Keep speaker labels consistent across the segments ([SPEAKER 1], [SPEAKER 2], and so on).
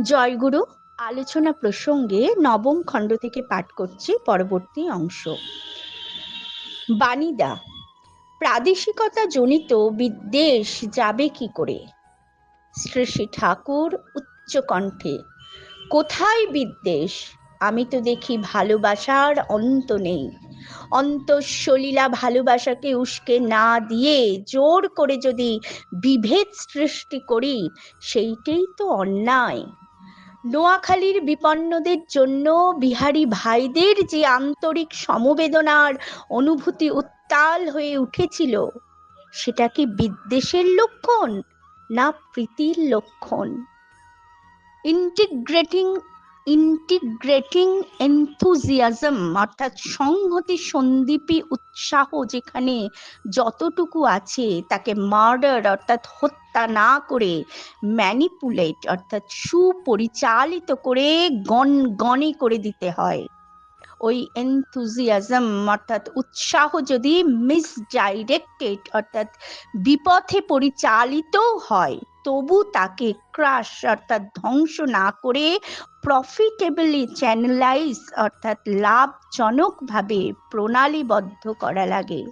[SPEAKER 1] জয়গুরু, আলোচনা প্রসঙ্গে নবম খণ্ড থেকে পাঠ করছি পরবর্তী অংশ। বাণীদা, প্রাদেশিকতা জনিত বিদ্বেষ যাবে কি করে? শ্রী শ্রী ঠাকুর উচ্চ কণ্ঠে, কোথায় বিদ্বেষ? আমি তো দেখি ভালোবাসার অন্ত নেই। অন্তঃসলীলা ভালোবাসাকে উস্কে না দিয়ে জোর করে যদি বিভেদ সৃষ্টি করি, সেইটাই তো অন্যায়। নোয়াখালীর বিপন্নদের জন্য বিহারি ভাইদের যে আন্তরিক সমবেদনার অনুভূতি উত্তাল হয়ে উঠেছিল, সেটা কি বিদ্বেষের লক্ষণ না প্রীতির লক্ষণ? ইন্টিগ্রেটিং ইন্টিগ্রেটিং এনথুজিয়াজম অর্থাৎ সংহতি সন্দীপী উৎসাহ যেখানে যতটুকু আছে তাকে মার্ডার অর্থাৎ হত্যা না করে ম্যানিপুলেট অর্থাৎ সুপরিচালিত করে গণ গণে করে দিতে হয়। ওই এনথুজিয়াজম অর্থাৎ উৎসাহ যদি মিসডাইরেক্টেড অর্থাৎ বিপথে পরিচালিত হয় তবু তাকে ক্রাশ অর্থাৎ ধ্বংস না করে প্রফিটেবলি চ্যানেলাইজ অর্থাৎ লাভজনকভাবে প্রণালীবদ্ধ করা লাগে।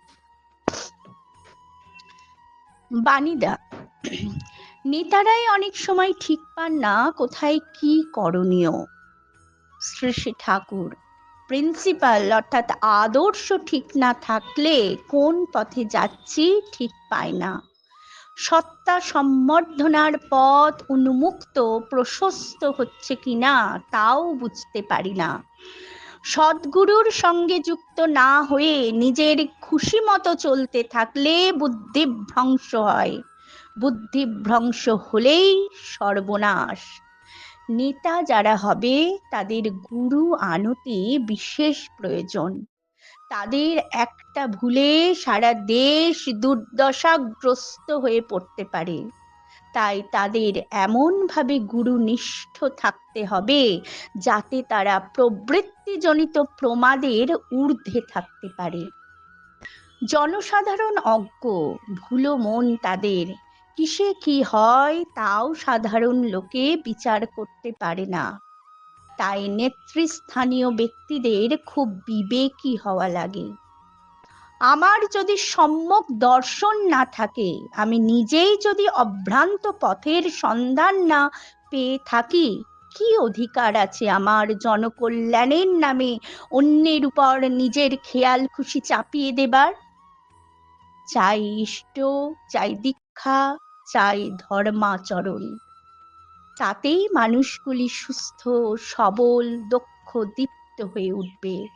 [SPEAKER 1] বাণীদা নেতারাই অনেক সময় ঠিক পান না কোথায় কি করণীয়। শ্রী শ্রী ঠাকুর প্রিন্সিপাল অর্থাৎ আদর্শ ঠিক না থাকলে কোন পথে যাচ্ছি ঠিক পায় না। সত্তা সম্বর্ধনার পথ উন্মুক্ত, প্রশস্ত হচ্ছে কিনা তাও বুঝতে পারি না। সদ্গুরুর সঙ্গে যুক্ত না হয়ে নিজের খুশি মতো চলতে থাকলে বুদ্ধিভ্রংশ হয়। বুদ্ধিভ্রংশ হলেই সর্বনাশ। নেতা যারা হবে, তাদের গুরু আনতে বিশেষ প্রয়োজন। তাদের একটা ভুলে সারা দেশ দুর্দশাগ্রস্ত হয়ে পড়তে পারে। তাই তাদের এমনভাবে গুরুনিষ্ঠ থাকতে হবে যাতে তারা প্রবৃত্তিজনিত প্রমাদের ঊর্ধ্বে থাকতে পারে। জনসাধারণ অজ্ঞ, ভুলো মন তাদের। কিসে কি হয় তাও সাধারণ লোকে বিচার করতে পারে না। তাই নেতৃস্থানীয় ব্যক্তিদের খুব বিবেকী হওয়া লাগে। আমার যদি সম্যক দর্শন না থাকে, আমি নিজেই যদি অভ্রান্ত পথের সন্ধান না পেয়ে থাকি, কি অধিকার আছে আমার জনকল্যাণের নামে অন্যের উপর নিজের খেয়াল খুশি চাপিয়ে দেবার? চাই ইষ্ট, চাই দীক্ষা, চাই ধর্মাচরণ। তাতেই মানুষগুলি সুস্থ, সবল, দক্ষ, দীপ্ত হয়ে উঠবে।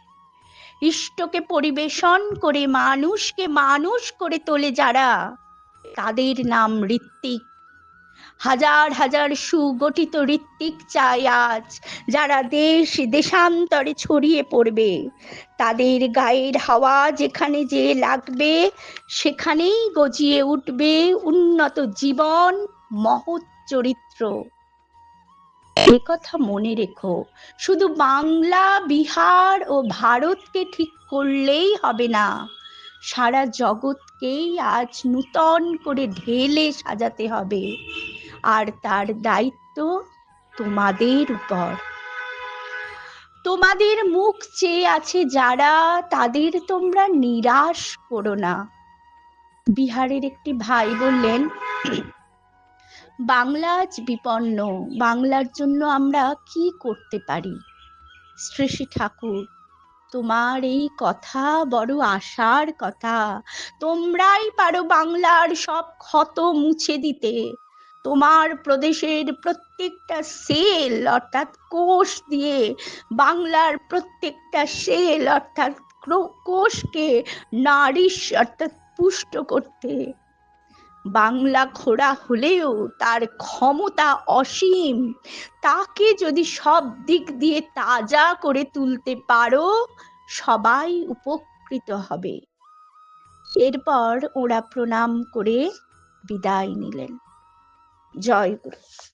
[SPEAKER 1] ইষ্টকে পরিবেশন করে মানুষকে মানুষ করে তোলে যারা, তাদের নাম ঋত্বিক। হাজার হাজার সুগঠিত ঋত্বিক চাই আজ, যারা দেশ দেশান্তরে ছড়িয়ে পড়বে। তাদের গায়ের হাওয়া যেখানে যে লাগবে, সেখানেই গজিয়ে উঠবে উন্নত জীবন, মহৎ চরিত্র। কথা মনে রেখো। শুধু বাংলা, বিহার ও ভারতকে ঠিক করলেই হবে না। সারা জগৎকেই আজ নূতন করে ঢেলে সাজাতে হবে। আর তার দায়িত্ব তোমাদের উপর। তোমাদের মুখ চেয়ে আছে যারা, তাদের তোমরা নিরাশ করো না। বিহারের একটি ভাই বললেন বাংলা আজ বিপন্ন। বাংলার জন্য আমরা কি করতে পারি? শ্রী শ্রী ঠাকুর, তোমার এই কথা বড় আশার কথা। তোমরাই পারো বাংলার সব ক্ষত মুছে দিতে। তোমার প্রদেশের প্রত্যেকটা সেল অর্থাৎ কোষ দিয়ে বাংলার প্রত্যেকটা সেল অর্থাৎ কোষকে নারিশ অর্থাৎ পুষ্ট করতে। বাংলা খোড়া হলেও তার ক্ষমতা অসীম। তাকে যদি সব দিক দিয়ে তাজা করে তুলতে পারো, সবাই উপকৃত হবে। এরপর ওরা প্রণাম করে বিদায় নিলেন। জয় গুরু।